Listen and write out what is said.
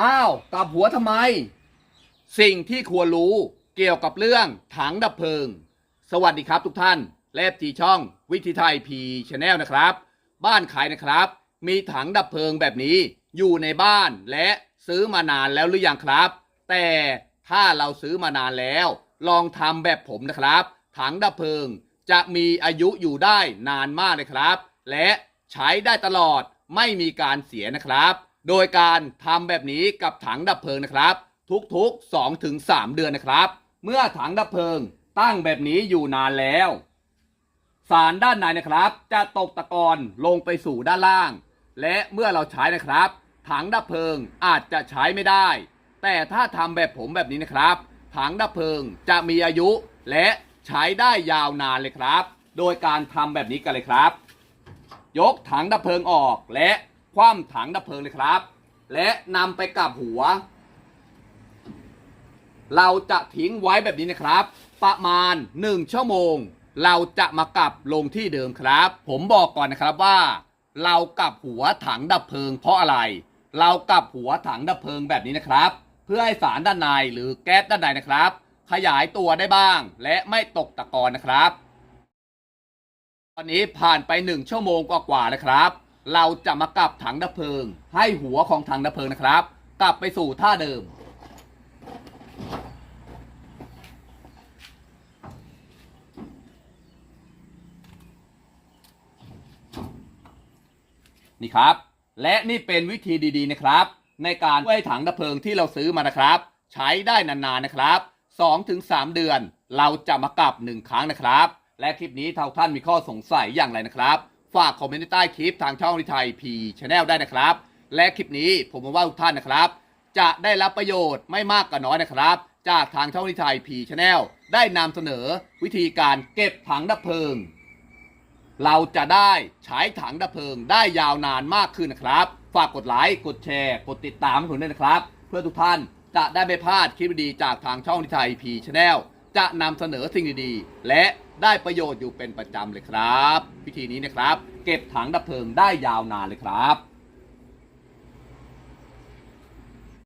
อ้าวกลับหัวทำไม สิ่งที่ควรรู้เกี่ยวกับเรื่องถังดับเพลิง สวัสดีครับทุกท่านและทีช่องวิธีไทยพีชแนลนะครับ บ้านขายนะครับ มีถังดับเพลิงแบบนี้อยู่ในบ้านและซื้อมานานแล้วหรือยังครับ แต่ถ้าเราซื้อมานานแล้ว ลองทำแบบผมนะครับ ถังดับเพลิงจะมีอายุอยู่ได้นานมากเลยครับ และใช้ได้ตลอดไม่มีการเสียนะครับ โดยการทำแบบนี้กับถังดับเพลิงนะครับ ทุกๆ2-3ถึง3เดือนนะครับ เมื่อถังดับเพลิงตั้งแบบนี้อยู่นานแล้ว สารด้านในนะครับ จะตกตะกอนลงไปสู่ด้านล่าง และเมื่อเราใช้นะครับ ถังดับเพลิงอาจจะใช้ไม่ได้ แต่ถ้าทำแบบผมแบบนี้นะครับ ถังดับเพลิงจะมีอายุและใช้ได้ยาวนานเลยครับ โดยการทำแบบนี้กันเลยครับ ยกถังดับเพลิงออกและ คว่ำถังดับเพลิงเลยครับ และนำไปกลับหัว เราจะทิ้งไว้แบบนี้นะครับ ประมาณ 1 ชั่วโมง เราจะมากลับลงที่เดิมครับ ผมบอกก่อนนะครับว่า เรากลับหัวถังดับเพลิงเพราะอะไร เรากลับหัวถังดับเพลิงแบบนี้นะครับ เพื่อให้สารด้านในหรือแก๊สด้านในนะครับ ขยายตัวได้บ้าง และไม่ตกตะกอนนะครับ ตอนนี้ผ่านไปหนึ่งชั่วโมงกว่าๆนะครับ เราจะมากลับถังดับเพลิง ให้หัวของถังดับเพลิงนะครับ กลับไปสู่ท่าเดิม นี่ครับ และนี่เป็นวิธีดีๆนะครับ ในการช่วยถังดับเพลิงที่เราซื้อมานะครับ ใช้ได้นานๆนะครับ 2-3 เดือน เราจะมากลับ 1 ครั้งนะครับ และคลิปนี้ถ้าท่านมีข้อสงสัยอย่างไรนะครับ ฝากคอมเมนต์ใต้คลิปทางช่องวิไทยพีชแนลได้นะครับ และคลิปนี้ผมหวังว่าทุกท่านนะครับ จะได้รับประโยชน์ไม่มากก็น้อยนะครับ จากทางช่องวิไทยพีชแนลได้นำเสนอวิธีการเก็บถังดับเพลิง เราจะได้ใช้ถังดับเพลิงได้ยาวนานมากขึ้นนะครับ ฝากกดไลค์กดแชร์ กดติดตามผมด้วยนะครับ เพื่อทุกท่านจะได้ไม่พลาดคลิปดีจากทางช่องทิไทยพีชแนล จะนำเสนอสิ่งดีๆ และได้ประโยชน์อยู่เป็นประจำเลยครับวิธีนี้นะครับ เก็บถังดับเพลิงได้ยาวนานเลยครับ